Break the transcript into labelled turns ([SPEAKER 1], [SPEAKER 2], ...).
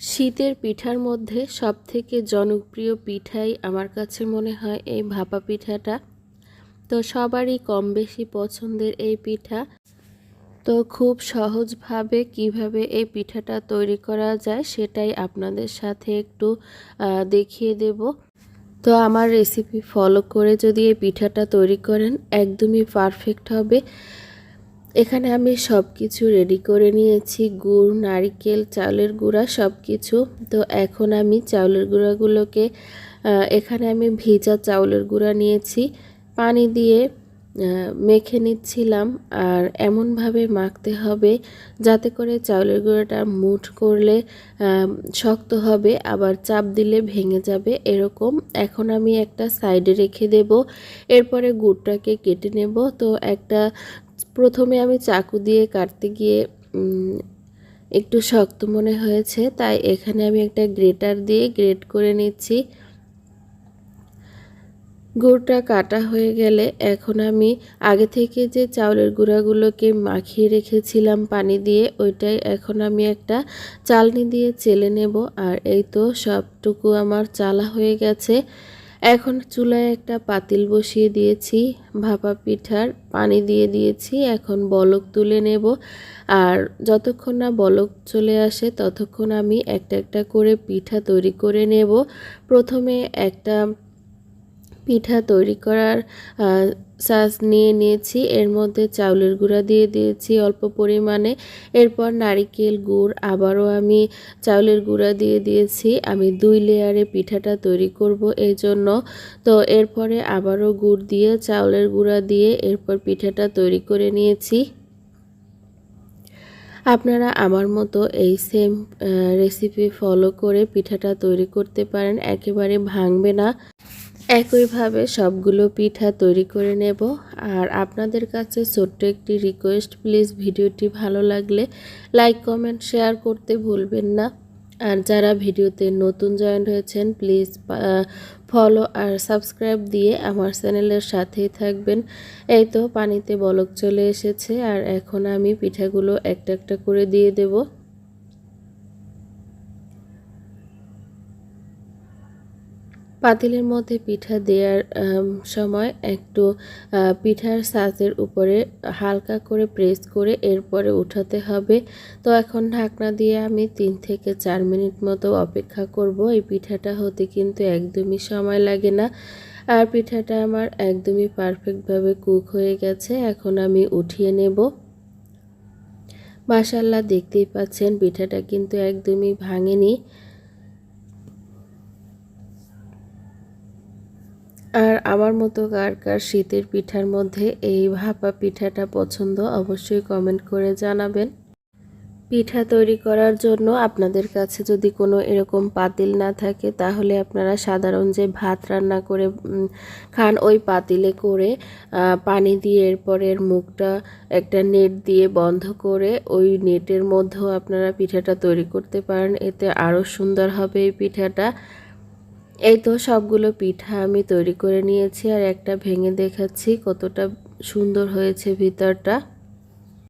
[SPEAKER 1] শীতের পিঠার মধ্যে সবথেকে জনপ্রিয় পিঠাই আমার কাছে মনে হয় এই ভাপা পিঠাটা। তো সবারই কম বেশি পছন্দের এই পিঠা। তো খুব সহজভাবে কীভাবে এই পিঠাটা তৈরি করা যায় সেটাই আপনাদের সাথে একটু দেখিয়ে দেব। তো আমার রেসিপি ফলো করে যদি এই পিঠাটা তৈরি করেন, একদমই পারফেক্ট হবে। এখানে আমি সব কিছু রেডি করে নিয়েছি। গুড়, নারকেল চাউলের গুঁড়া সব কিছু তো এখন আমি চাউলের গুঁড়াগুলোকে এখানে আমি ভিজা চাউলের গুঁড়া নিয়েছি। পানি দিয়ে মেখে নিচ্ছিলাম। আর এমনভাবে মাখতে হবে যাতে করে চাউলের গুঁড়োটা মুঠ করলে শক্ত হবে, আবার চাপ দিলে ভেঙে যাবে এরকম। এখন আমি একটা সাইডে রেখে দেব। এরপরে গুড়টাকে কেটে নেব। তো একটা প্রথমে আমি চাকু দিয়ে কাটতে গিয়ে একটু শক্ত মনে হয়েছে, তাই এখানে আমি একটা গ্রেটার দিয়ে গ্রেট করে নিচ্ছি। গুড়টা কাটা হয়ে গেলে এখন আমি আগে থেকে যে চাউলের গুঁড়াগুলোকে মাখিয়ে রেখেছিলাম পানি দিয়ে, ওইটাই এখন আমি একটা চালনি দিয়ে চেলে নেব। আর এই তো সবটুকু আমার চালা হয়ে গেছে। এখন চুলায় একটা পাতিল বসিয়ে দিয়েছি, ভাপা পিঠার পানি দিয়ে দিয়েছি, এখন বলক তুলে নেব। আর যতক্ষণ না বলক চলে আসে, ততক্ষণ আমি একটা একটা করে পিঠা তৈরি করে নেব। প্রথমে একটা পিঠা তৈরি করার সাজ নিয়ে নিয়েছি। এর মধ্যে চাউলের গুঁড়া দিয়ে দিয়েছি অল্প পরিমাণে। এরপর নারিকেল গুড় আবারও আমি চাউলের গুঁড়া দিয়ে দিয়েছি। আমি দুই লেয়ারে পিঠাটা তৈরি করব এই জন্য। তো এরপরে আবারও গুড় দিয়ে, চাউলের গুঁড়া দিয়ে এরপর পিঠাটা তৈরি করে নিয়েছি। আপনারা আমার মতো এই সেম রেসিপি ফলো করে পিঠাটা তৈরি করতে পারেন। একেবারে ভাঙবে না। একইভাবে সবগুলো পিঠা তৈরি করে নেব। আর আপনাদের কাছে ছোট্ট একটি রিকোয়েস্ট প্লিজ ভিডিওটি ভালো লাগলে লাইক কমেন্ট শেয়ার করতে ভুলবেন না। আর যারা ভিডিওতে নতুন জয়েন হয়েছেন প্লিজ ফলো আর সাবস্ক্রাইব দিয়ে আমার চ্যানেলের সাথেই থাকবেন। এই তো পানিতে বলক চলে এসেছে। আর এখন আমি পিঠাগুলো একটা একটা করে দিয়ে দেবো। পাতিলের মধ্যে পিঠা দেওয়ার সময় একটু পিঠার সাজের উপরে হালকা করে প্রেস করে এরপরে উঠাতে হবে। তো এখন ঢাকনা দিয়ে আমি তিন থেকে চার মিনিট মতো অপেক্ষা করব। এই পিঠাটা হতে কিন্তু একদমই সময় লাগে না। আর পিঠাটা আমার একদমই পারফেক্টভাবে কুক হয়ে গেছে। এখন আমি উঠিয়ে নেব। মাসাল্লাহ দেখতেই পাচ্ছেন, পিঠাটা কিন্তু একদমই ভাঙেনি। আর আমার মতো কার কার শীতের পিঠার মধ্যে এই ভাপা পিঠাটা পছন্দ, অবশ্যই কমেন্ট করে জানাবেন। পিঠা তৈরি করার জন্য আপনাদের কাছে যদি কোনো এরকম পাতিল না থাকে, তাহলে আপনারা সাধারণ যে ভাত রান্না করে খান, ওই পাতিলে করে পানি দিয়ে এরপরের মুখটা একটা নেট দিয়ে বন্ধ করে, ওই নেটের মধ্যেও আপনারা পিঠাটা তৈরি করতে পারেন। এতে আরও সুন্দর হবে এই পিঠাটা। এই তো সবগুলো পিঠা আমি তৈরি করে নিয়েছি আর একটা ভেঙে দেখাচ্ছি কতটা সুন্দর হয়েছে ভিতরটা।